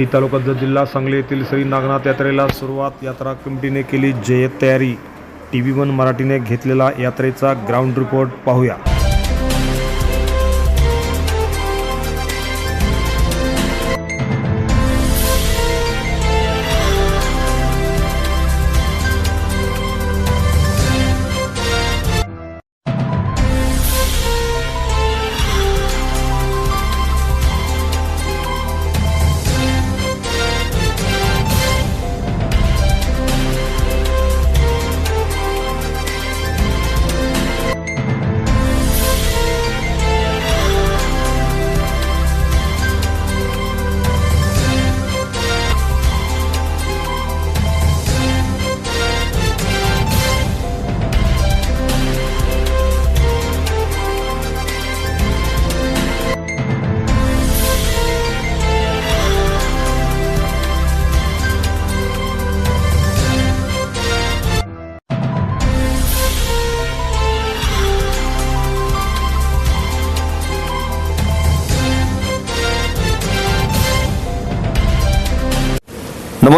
कंटी तालुका जिल्हा सांगली येथील श्री नागनाथ यात्रेला सुरुवात यात्रा कमिटीने केली. जय तयारी टी व्ही वन मराठीने घेतलेला यात्रेचा ग्राउंड रिपोर्ट पाहूया.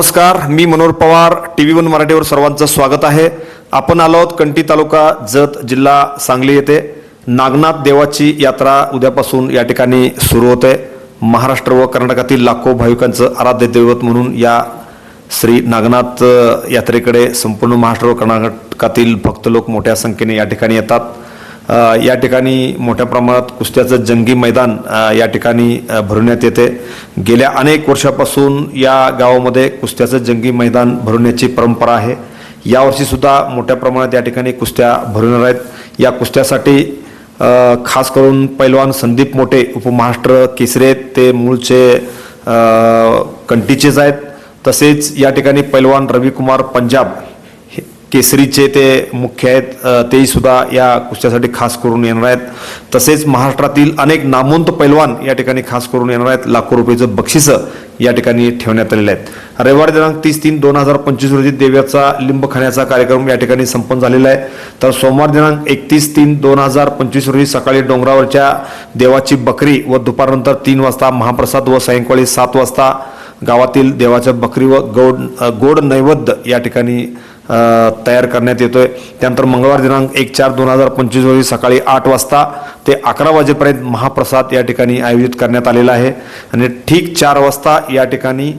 नमस्कार मी Manohar Pawar T V one मराठीवर सर्वांचं स्वागत आहे. आपण आलो आहोत कंटी तालुका जत जिल्हा सांगली येथे. नागनाथ देवाची यात्रा उद्यापासून या ठिकाणी सुरू होते. महाराष्ट्र व कर्नाटकातील लाखो भाविकांचं आराध्य दैवत म्हणून या श्री नागनाथ यात्रेकडे संपूर्ण महाराष्ट्र व कर्नाटकातील भक्त लोक मोठ्या संख्येने या ठिकाणी येतात. या ठिकाणी मोठ्या प्रमाणात कुस्त्याचं जंगी मैदान या ठिकाणी भरवण्यात येते. गेल्या अनेक वर्षापासून या गावामध्ये कुस्त्याचं जंगी मैदान भरवण्याची परंपरा आहे. यावर्षीसुद्धा मोठ्या प्रमाणात या ठिकाणी कुस्त्या भरवणार आहेत. या कुस्त्यासाठी खास करून पैलवान संदीप मोठे उपमहाराष्ट्र केसरे ते मूळचे कंटीचेच आहेत. तसेच या ठिकाणी पैलवान रविकुमार पंजाब केसरीचे ते मुख्य आहेत तेही सुद्धा या कुस्त्यासाठी खास करून येणार आहेत. तसेच महाराष्ट्रातील अनेक नामवंत पैलवान या ठिकाणी खास करून येणार आहेत. लाखो रुपयेचं बक्षिसं या ठिकाणी ठेवण्यात आलेलं आहेत. रविवार दिनांक तीस तीन दोन हजार पंचवीस रोजी देव्याचा लिंब खाण्याचा कार्यक्रम या ठिकाणी संपन्न झालेला आहे. तर सोमवार दिनांक एकतीस तीन दोन हजार पंचवीस रोजी सकाळी डोंगरावरच्या देवाची बकरी व दुपारनंतर तीन वाजता महाप्रसाद व सायंकाळी सात वाजता गावातील देवाच्या बकरी व गोड गोड नैवेद्य या ठिकाणी तयार करण्यात येतोय. त्यानंतर मंगळवार दिनांक एक चार दोन हजार पंचवीस रोजी सकाळी आठ वाजता ते अकरा वाजेपर्यंत महाप्रसाद या ठिकाणी आयोजित करण्यात आलेला आहे. आणि ठीक चार वाजता या ठिकाणी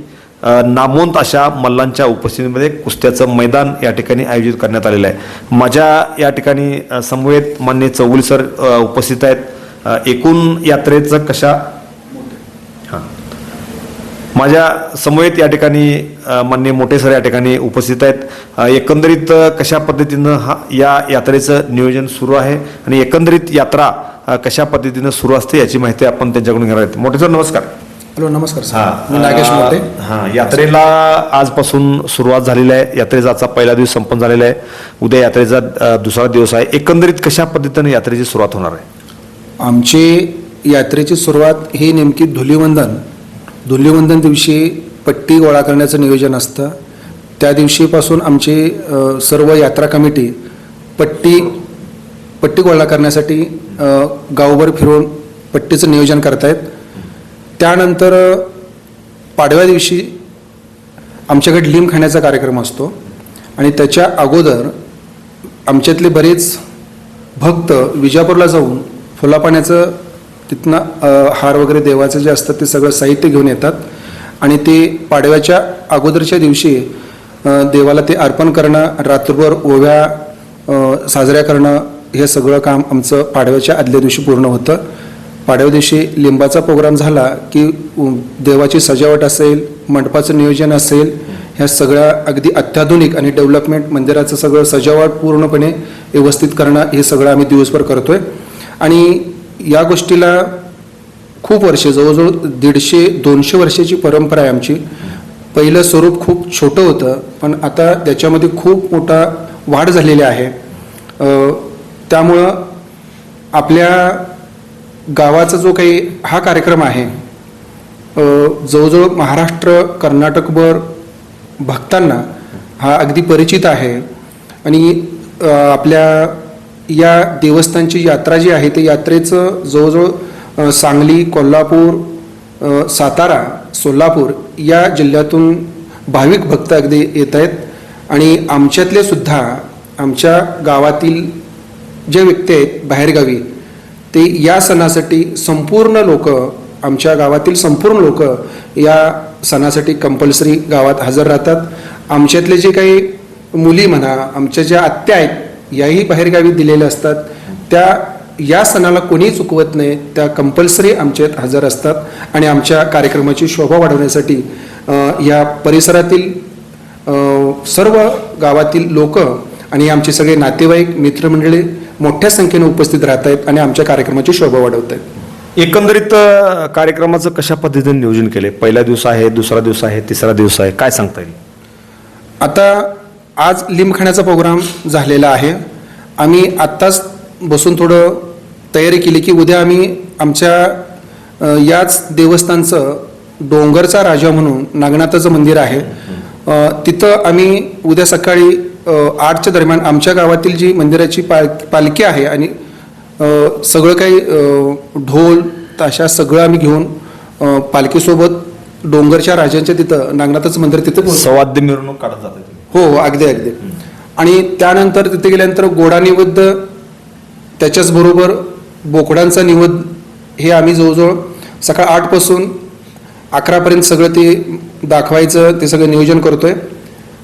नामोंत नामवंत अशा मल्लांच्या उपस्थितीमध्ये कुस्त्याचं मैदान या ठिकाणी आयोजित करण्यात आलेलं आहे. माझ्या या ठिकाणी समवेत मान्य चौगुली सर उपस्थित आहेत. एकूण यात्रेचं कशा माझ्या समवेत या ठिकाणी अ, माननीय मोठे सर या ठिकाणी उपस्थित आहेत. एकंदरीत कशा पद्धतीनं हा या यात्रेचं नियोजन सुरू आहे आणि एकंदरीत यात्रा कशा पद्धतीनं सुरू असते याची माहिती आपण त्यांच्याकडून घेणार आहेत. मोठे सर नमस्कार. हॅलो नमस्कार सर. मी नागेश मोते हा यात्रेला आजपासून सुरुवात झालेली आहे. यात्रेचा आजचा पहिला दिवस संपन्न झालेला आहे. उद्या यात्रेचा दुसरा दिवस आहे. एकंदरीत कशा पद्धतीने यात्रेची सुरुवात होणार आहे? आमची यात्रेची सुरुवात ही नेमकी धुलीवंदन धुल्यवंदन दिवशी पट्टी गोळा करण्याचं नियोजन असतं. त्या दिवशीपासून आमची सर्व यात्रा कमिटी पट्टी पट्टी गोळा करण्यासाठी गावभर फिरून पट्टीचं नियोजन करतायत. त्यानंतर पाडव्या दिवशी आमच्याकडे लिंब खाण्याचा कार्यक्रम असतो. आणि त्याच्या अगोदर आमच्यातले बरेच भक्त विजापूरला जाऊन फुलापाण्याचं तिथनं हार वगैरे देवाचं जे असतं ते सगळं साहित्य घेऊन येतात. आणि ते पाडव्याच्या अगोदरच्या दिवशी देवाला ते अर्पण करणं रात्रभर ओव्या साजऱ्या करणं हे सगळं काम आमचं पाडव्याच्या आदल्या दिवशी पूर्ण होतं. पाडव्या दिवशी लिंबाचा प्रोग्राम झाला की देवाची सजावट असेल मंडपाचं नियोजन असेल ह्या सगळ्या अगदी अत्याधुनिक आणि डेव्हलपमेंट मंदिराचं सगळं सजावट पूर्णपणे व्यवस्थित करणं हे सगळं आम्ही दिवसभर करतोय. आणि या गोष्टीला खूप वर्षे जवळजवळ दीडशे दोनशे वर्षाची परंपरा आहे आमची. पहिलं स्वरूप खूप छोटं होतं पण आता त्याच्यामध्ये खूप मोठा वाढ झालेली आहे. त्यामुळं आपल्या गावाचा जो काही हा कार्यक्रम आहे जवळजवळ महाराष्ट्र कर्नाटकभर भक्तांना हा अगदी परिचित आहे. आणि आपल्या या देवस्थानची यात्रा जी आहे ते यात्रेचं जवळजवळ सांगली कोल्हापूर सातारा सोलापूर या जिल्ह्यातून भाविक भक्त अगदी येत आहेत. आणि आमच्यातले सुद्धा आमच्या गावातील जे व्यक्ती आहेत बाहेरगावी ते या सणासाठी संपूर्ण लोक आमच्या गावातील संपूर्ण लोक या सणासाठी कंपल्सरी गावात हजर राहतात. आमच्यातले जे काही मुली म्हणा आमच्या ज्या आत्या आहेत याही बाहेरगावी दिलेल्या असतात. त्या या सणाला कोणीही चुकवत नाही. त्या कंपल्सरी आमच्यात हजर असतात. आणि आमच्या कार्यक्रमाची शोभा वाढवण्यासाठी या परिसरातील सर्व गावातील लोक आणि आमचे सगळे नातेवाईक मित्रमंडळी मोठ्या संख्येने उपस्थित राहत आहेत आणि आमच्या कार्यक्रमाची शोभा वाढवत आहेत. एकंदरीत कार्यक्रमाचं कशा पद्धतीने नियोजन केले पहिला दिवस आहे दुसरा दिवस आहे तिसरा दिवस आहे काय सांगता येईल? आता आज लिंबखाण्याचा प्रोग्राम झालेला आहे. आम्ही आत्ताच बसून थोडं तयारी केली की उद्या आम्ही आमच्या याच देवस्थानचं डोंगरचा राजा म्हणून नागनाथाचं मंदिर आहे. तिथं आम्ही उद्या सकाळी आठच्या दरम्यान आमच्या गावातील जी मंदिराची पाल पालखी आहे आणि सगळं काही ढोल ताशा सगळं आम्ही घेऊन पालखीसोबत डोंगरच्या राजांच्या तिथं नागनाथाचं मंदिर तिथं संवाद्य सवाद्य मिरवणूक काढत जाते हो हो अगदी अगदी. आणि त्यानंतर तिथे गेल्यानंतर गोडा निवद्ध त्याच्याच बरोबर बोकडांचा निवद हे आम्ही जवळजवळ सकाळ आठपासून अकरापर्यंत सगळं ते दाखवायचं ते सगळं नियोजन करतोय.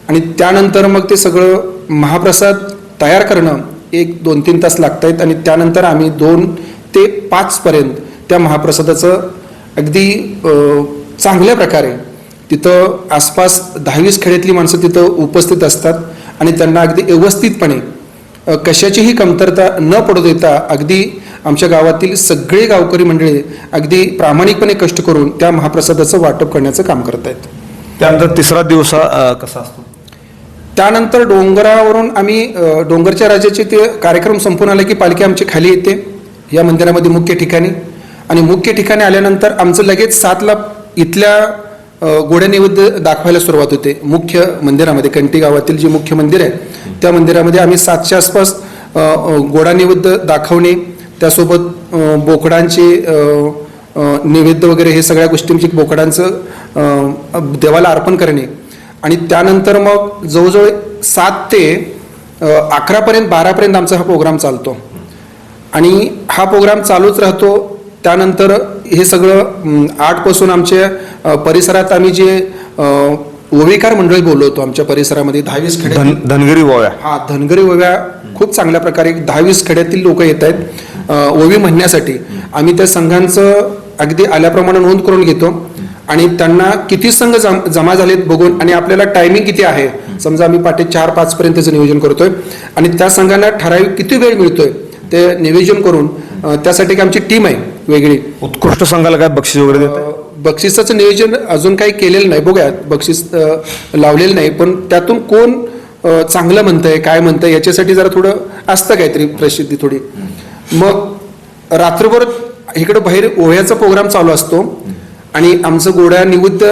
आणि त्यानंतर मग ते सगळं महाप्रसाद तयार करणं एक दोन तीन तास लागत आहेत आणि त्यानंतर आम्ही दोन ते पाचपर्यंत त्या महाप्रसादाचं अगदी चांगल्या प्रकारे तिथं आसपास दहावीस खेड्यातली माणसं तिथं उपस्थित असतात आणि त्यांना अगदी व्यवस्थितपणे कशाचीही कमतरता न पडू देता अगदी आमच्या गावातील सगळे गावकरी मंडळी अगदी प्रामाणिकपणे कष्ट करून त्या महाप्रसादाचं वाटप करण्याचं काम करत आहेत. त्यानंतर तिसरा दिवस कसा असतो? त्यानंतर डोंगरावरून आम्ही डोंगरच्या राजाचे ते कार्यक्रम संपून आले की पालखी आमची खाली येते या मंदिरामध्ये मुख्य ठिकाणी. आणि मुख्य ठिकाणी आल्यानंतर आमचं लगेच सातला इथल्या गोड्या नैवेद्य दाखवायला सुरुवात होते. मुख्य मंदिरामध्ये कंटी गावातील जे मुख्य मंदिर आहे त्या मंदिरामध्ये आम्ही सातच्या आसपास अ, गोडा नैवेद्य दाखवणे त्यासोबत बोकडांचे नैवेद्य वगैरे हे सगळ्या गोष्टींची बोकडांचं देवाला अर्पण करणे. आणि त्यानंतर मग जवळजवळ सात ते अकरापर्यंत बारापर्यंत आमचा हा प्रोग्राम चालतो. आणि हा प्रोग्राम चालूच राहतो त्यानंतर हे सगळं आठपासून आमच्या परिसरात आम्ही जे ओवेकार मंडळी बोलवतो आमच्या परिसरामध्ये दहावीस धन धनगरी ओव्या. हा धनगरी ओव्या खूप चांगल्या प्रकारे दहावीस खेड्यातील लोक येत आहेत. ओवी म्हणण्यासाठी. आम्ही त्या संघांचं अगदी आल्याप्रमाणे नोंद करून घेतो. आणि त्यांना किती संघ जम- जमा झालेत बघून आणि आपल्याला टायमिंग किती आहे? समजा आम्ही पाटे चार पाच पर्यंतचं नियोजन करतोय. आणि त्या संघांना ठराविक किती वेळ मिळतोय ते नियोजन करून त्यासाठी आमची टीम आहे. वेगळी. उत्कृष्ट संघाला काय बक्षीस वगैरे देते बक्षिसाचं नियोजन अजून काही केलेलं नाही. बघूया बक्षीस लावलेलं नाही पण त्यातून कोण चांगलं म्हणतंय काय म्हणतंय याच्यासाठी जरा थोडं असतं काहीतरी प्रसिद्धी थोडी. मग रात्रभर इकडं बाहेर ओह्याचा प्रोग्राम चालू असतो आणि आमचं गोड्या निवृत्त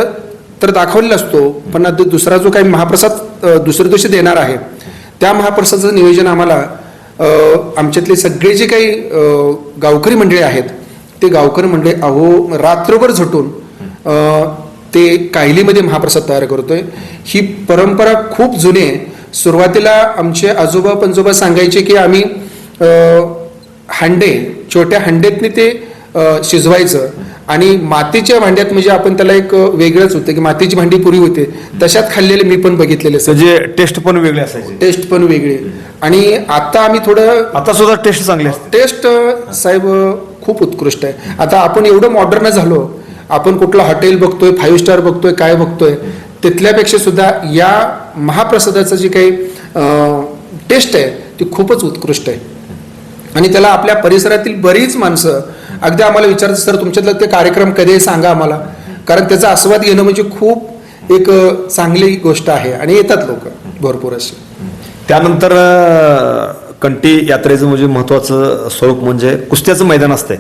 तर दाखवलेला असतो पण आता दुसरा जो काही महाप्रसाद दुसऱ्या दिवशी देणार आहे त्या महाप्रसादाचं नियोजन आम्हाला आमच्यातले सगळे जे काही गावकरी मंडळी आहेत ते गावकरी मंडळी अहो रात्रभर झटून ते कायलीमध्ये महाप्रसाद तयार करतोय. ही परंपरा खूप जुनी आहे. सुरुवातीला आमचे आजोबा पंजोबा सांगायचे की आम्ही हांडे छोट्या हांड्यातनी ते शिजवायचं. आणि मातीच्या भांड्यात म्हणजे आपण त्याला एक वेगळंच होतं की मातीची भांडी पुरी होते. तशात खाल्लेले मी पण बघितलेले त्याचे टेस्ट पण वेगळे असायचे. टेस्ट पण वेगळी. आणि आता आम्ही थोडं आता सुद्धा टेस्ट चांगले टेस्ट साहेब खूप उत्कृष्ट आहे. आता आपण एवढं मॉडर्न झालो आपण कुठलं हॉटेल बघतोय फाईव्ह स्टार बघतोय काय बघतोय तिथल्यापेक्षा सुद्धा या महाप्रसादाचं जी काही टेस्ट आहे ती खूपच उत्कृष्ट आहे. आणि त्याला आपल्या परिसरातील बरीच माणसं अगदी आम्हाला विचारतात सर तुमच्यातलं ते कार्यक्रम कधी आहे? सांगा आम्हाला. कारण त्याचा आस्वाद घेणं म्हणजे खूप एक चांगली गोष्ट आहे. आणि येतात लोक भरपूर असे. त्यानंतर कंटी यात्रेचं म्हणजे महत्वाचं स्वरूप म्हणजे कुस्त्याचं मैदान असते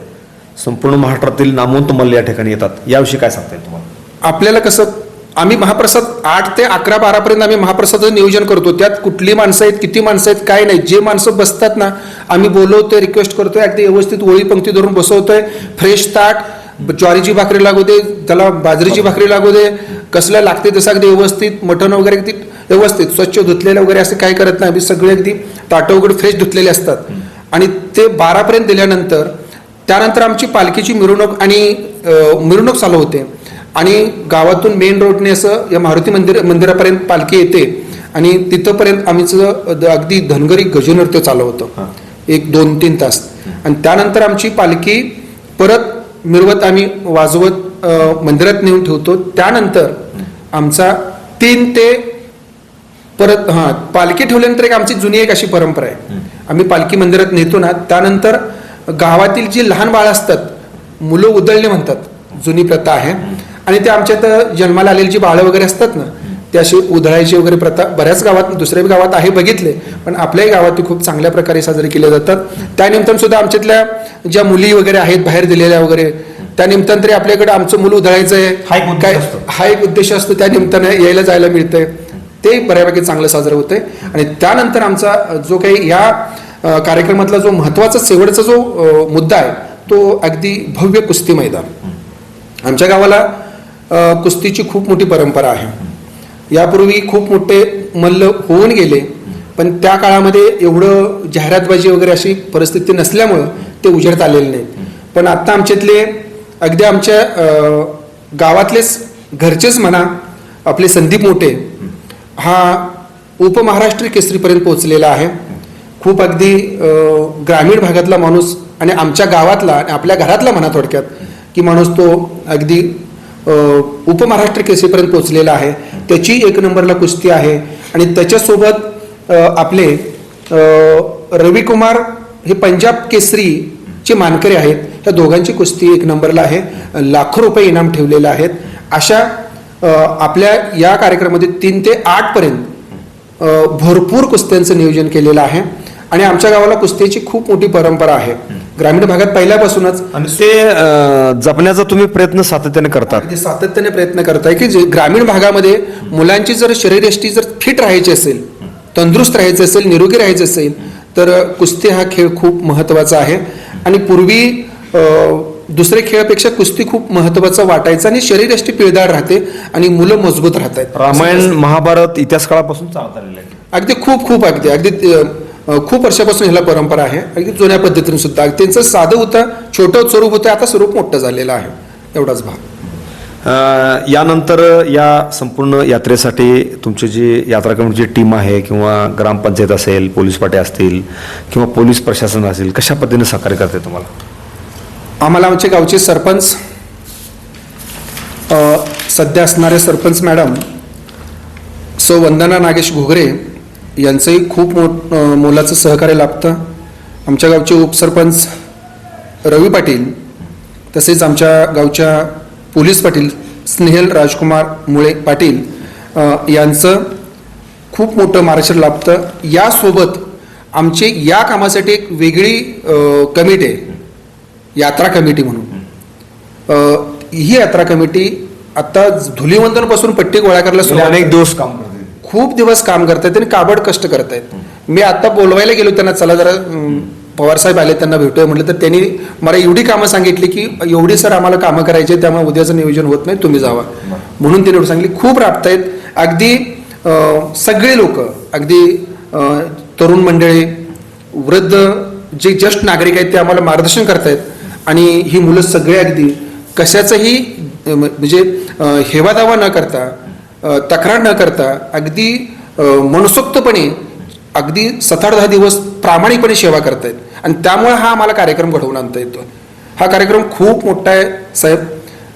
संपूर्ण महाराष्ट्रातील नामवंत मल्ल या ठिकाणी येतात. याविषयी काय सांगता येईल तुम्हाला? आपल्याला कसं आम्ही महाप्रसाद आठ ते अकरा बारापर्यंत आम्ही महाप्रसादाचं नियोजन करतो. त्यात कुठली माणसं आहेत किती माणसं आहेत काय नाही. जे माणसं बसतात ना आम्ही बोलवतोय रिक्वेस्ट करतोय अगदी व्यवस्थित ओळी पंक्ती धरून बसवतोय. फ्रेश ताट ज्वारीची भाकरी लागू दे त्याला बाजरीची भाकरी लागू दे कसलं लागते तसं अगदी व्यवस्थित मटण वगैरे अगदी व्यवस्थित स्वच्छ धुतलेलं वगैरे असं काही करत नाही. आम्ही सगळे अगदी ताटं वगैरे फ्रेश धुतलेले असतात. आणि ते बारापर्यंत दिल्यानंतर त्यानंतर आमची पालखीची मिरवणूक आणि मिरवणूक चालू होते. आणि गावातून मेन रोडने असं या मारुती मंदिर मंदिरापर्यंत पालखी येते. आणि तिथंपर्यंत आमचं अगदी धनगरी गजनृत्य चालू होतं. एक दोन तीन तास. आणि त्यानंतर आमची पालखी परत मिरवत आम्ही वाजवत मंदिरात नेऊन ठेवतो. त्यानंतर आमचा तीन ते परत हां पालखी ठेवल्यानंतर एक आमची जुनी एक अशी परंपरा आहे. आम्ही पालखी मंदिरात नेतो ना त्यानंतर गावातील जी लहान बाळ असतात मुलं उदळणे म्हणतात जुनी प्रथा आहे. आणि ते आमच्यात जन्माला आलेली जी बाळं वगैरे असतात ना ते अशी उधळायची वगैरे प्रथा बऱ्याच गावात दुसऱ्या गावात आहे बघितले पण आपल्याही गावात ती खूप चांगल्या प्रकारे साजरी केल्या जातात. त्यानिमित्तानं सुद्धा आमच्यातल्या ज्या मुली वगैरे आहेत बाहेर दिलेल्या वगैरे त्या निमित्तानं तरी आपल्याकडे आमचं मुलं उधळायचं एक आहे काय. हा एक उद्देश असतो त्या निमित्तानं यायला जायला मिळतंय. ते बऱ्यापैकी चांगलं साजरं होतंय. आणि त्यानंतर आमचा जो काही या कार्यक्रमातला जो महत्त्वाचा शेवटचा जो मुद्दा आहे तो अगदी भव्य कुस्ती मैदान. आमच्या गावाला कुस्तीची खूप मोठी परंपरा आहे. यापूर्वी खूप मोठे मल्ल होऊन गेले पण त्या काळामध्ये एवढं जाहिरातबाजी वगैरे अशी परिस्थिती नसल्यामुळं ते उजेडत आलेले नाही पण आत्ता आमच्यातले अगदी आमच्या गावातलेच घरचेच म्हणा आपले संदीप मोठे हा उपमहाराष्ट्र केसरीपर्यंत पोहोचलेला आहे. खूप अगदी ग्रामीण भागातला माणूस आणि आमच्या गावातला आणि आपल्या घरातला म्हणा थोडक्यात की माणूस तो अगदी उपमहाराष्ट्र केसरीपर्यंत पोहोचलेला आहे. त्याची एक नंबरला कुस्ती आहे. आणि त्याच्यासोबत आपले रविकुमार हे पंजाब केसरीचे मानकरी आहेत. त्या दोघांची कुस्ती एक नंबरला आहे. लाखो रुपये इनाम ठेवलेले आहेत. अशा आपल्या या कार्यक्रमामध्ये तीन ते आठपर्यंत भरपूर कुस्त्यांचं नियोजन केलेलं आहे. आणि आमच्या गावाला कुस्तीची खूप मोठी परंपरा आहे. ग्रामीण भागात पहिल्यापासूनच आणि ते अं, जपण्याचा तुम्ही प्रयत्न सातत्याने करतात. अगदी सातत्याने प्रयत्न करताय की जे ग्रामीण भागामध्ये मुलांची जर शरीरयष्टी जर फिट राहायची असेल तंदुरुस्त राहायचं असेल निरोगी राहायचं असेल तर कुस्ती हा खेळ खूप महत्त्वाचा आहे. आणि पूर्वी अ, दुसरे खेळापेक्षा कुस्ती खूप महत्त्वाचा वाटायचा आणि शरीरयष्टी पिळदार राहते आणि मुलं मजबूत राहत आहेत रामायण महाभारत इतिहास काळापासून चालत आलेलं आहे. अगदी खूप खूप अगदी. अगदी अ, खूप वर्षापासून ह्याला परंपरा आहे. अगदी जुन्या पद्धतीने सुद्धा. त्यांचं साधं होतं छोटं स्वरूप होतं आता स्वरूप मोठं झालेलं आहे. एवढाच भाग. यानंतर या संपूर्ण यात्रेसाठी तुमची जी यात्रा कमिटीची टीम आहे किंवा ग्रामपंचायत असेल पोलीस पाटे असतील किंवा पोलीस प्रशासन असेल कशा पद्धतीने सहकार्य करते तुम्हाला? आम्हाला आमचे गावचे सरपंच सध्या असणारे सरपंच मॅडम सौ वंदना नागेश घुगरे यांचंही खूप मोठ अ, मोलाचं सहकार्य लाभतं. आमच्या गावचे उपसरपंच रवी पाटील तसेच आमच्या गावच्या पोलीस पाटील स्नेहल राजकुमार मुळे पाटील यांचं खूप मोठं मार्गदर्शन लाभतं. यासोबत आमची या कामासाठी एक वेगळी कमिटी आहे. यात्रा कमिटी म्हणून. ही यात्रा कमिटी आता धुलीवंदनपासून पट्टी गोळा करायला सुरुवात अनेक दिवस काम खूप दिवस काम करतायत आणि काबड कष्ट करतायत. मी आता बोलवायला गेलो त्यांना चला जरा पवारसाहेब आले त्यांना भेटूया म्हटलं तर त्यांनी मला एवढी कामं सांगितली की एवढी सर आम्हाला कामं करायची त्यामुळे उद्याचं नियोजन होत नाही तुम्ही जावा. म्हणून त्यांनी एवढं सांगितली खूप राबतायत. अगदी सगळे लोक अगदी तरुण मंडळी वृद्ध जे ज्येष्ठ नागरिक आहेत ते आम्हाला मार्गदर्शन करतायत. आणि ही मुलं सगळे अगदी कशाचंही म्हणजे हेवादावा न करता तक्रार न करता अगदी मनसोक्तपणे अगदी सात आठ दहा दिवस प्रामाणिकपणे सेवा करतायत. आणि त्यामुळे हा आम्हाला कार्यक्रम घडवून आणता येतो. हा कार्यक्रम खूप मोठा आहे साहेब.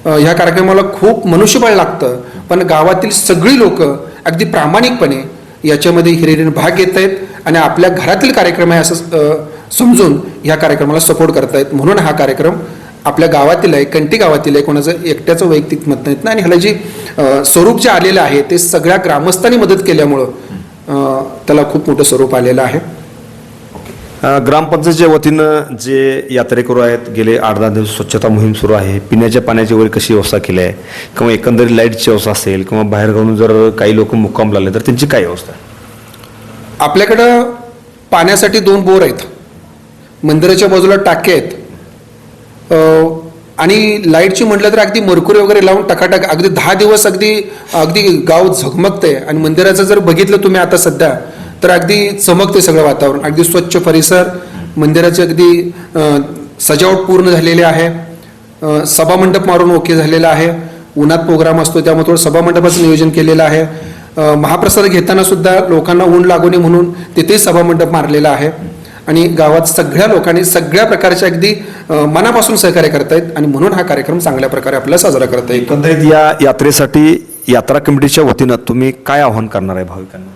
ह्या कार्यक्रमाला खूप मनुष्यबळ लागतं पण गावातील सगळी लोक अगदी प्रामाणिकपणे याच्यामध्ये हिरेरीने भाग घेत आहेत आणि आपल्या घरातील कार्यक्रम आहे असं समजून ह्या कार्यक्रमाला सपोर्ट करतायत म्हणून हा कार्यक्रम आपल्या गावातील आहे कंटी गावातील आहे कोणाचं एकट्याचं वैयक्तिक मत नाहीत ना. आणि ह्याला जी स्वरूप जे आलेलं आहे ते सगळ्या ग्रामस्थांनी मदत केल्यामुळं त्याला खूप मोठं स्वरूप आलेलं आहे. ग्रामपंचायतच्या वतीनं जे यात्रेकरू आहेत गेले आठ दहा दिवस स्वच्छता मोहीम सुरू आहे. पिण्याच्या पाण्याची वगैरे कशी व्यवस्था केली आहे? किंवा एकंदरीत लाईटची व्यवस्था असेल किंवा बाहेर जाऊन जर काही लोक मुक्काम लागले तर त्यांची काय व्यवस्था आपल्याकडं पाण्यासाठी दोन बोर आहेत. मंदिराच्या बाजूला टाके आहेत. आणि लाईटची म्हटलं तर अगदी मरकुरी वगैरे लावून टकाटक अगदी दहा दिवस अगदी अगदी गाव झगमगतंय आणि मंदिराचं जर बघितलं तुम्ही आता सध्या तर अगदी चमकते सगळं वातावरण. अगदी स्वच्छ परिसर मंदिराची अगदी सजावट पूर्ण झालेली आहे. सभामंडप मारून ओके झालेला आहे. उन्हात प्रोग्राम असतो त्यामुळे थोडं सभामंडपाचं नियोजन केलेलं आहे. महाप्रसाद घेताना सुद्धा लोकांना ऊन लागू नये म्हणून तिथेही सभामंडप मारलेला आहे. आणि गावात सगळ्या लोकांनी सगळ्या प्रकारचे अगदी मनापासून सहकार्य करतायत आणि म्हणून हा कार्यक्रम चांगल्या प्रकारे आपल्याला साजरा करता येईल. एकंदरीत या यात्रेसाठी यात्रा कमिटीच्या वतीनं तुम्ही काय आव्हान करणार आहे भाविकांना?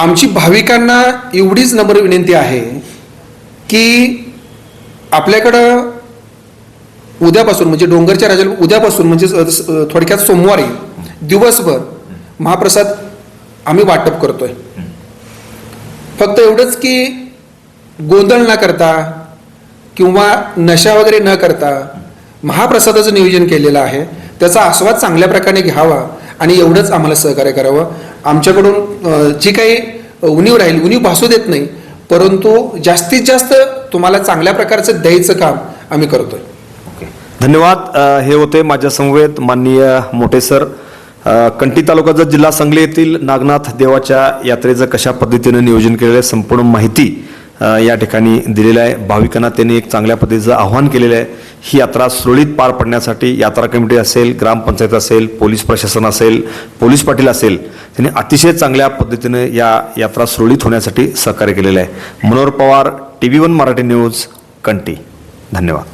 आमची भाविकांना एवढीच नम्र विनंती आहे की आपल्याकडं उद्यापासून म्हणजे डोंगरच्या राजाला उद्यापासून म्हणजे थोडक्यात सोमवारी दिवसभर महाप्रसाद आम्ही वाटप करतोय. फक्त एवढंच की गोंधळ न करता किंवा नशा वगैरे न करता महाप्रसादाचं नियोजन केलेलं आहे. त्याचा आस्वाद चांगल्या प्रकारे घ्यावा आणि एवढंच आम्हाला सहकार्य करावं. आमच्याकडून जी काही उणीव राहील उणीव भासू देत नाही परंतु जास्तीत जास्त तुम्हाला चांगल्या प्रकारचं द्यायचं काम आम्ही करतोय. धन्यवाद. हे होते माझ्या समवेत माननीय मोठे सर. कंटी तालुक्याचा जिल्हा सांगली येथील नागनाथ देवाच्या यात्रेचं कशा पद्धतीनं नियोजन केलेलं आहे संपूर्ण माहिती या ठिकाणी दिलेलं आहे. भाविकांना त्यांनी एक चांगल्या पद्धतीचं आव्हान केलेलं आहे. ही यात्रा सुरळीत पार पडण्यासाठी यात्रा कमिटी असेल ग्रामपंचायत असेल पोलीस प्रशासन असेल पोलीस पाटील असेल त्यांनी अतिशय चांगल्या पद्धतीनं या यात्रा सुरळीत होण्यासाठी सहकार्य केलेलं आहे. Manohar Pawar TV one Marathi news कंटी. धन्यवाद.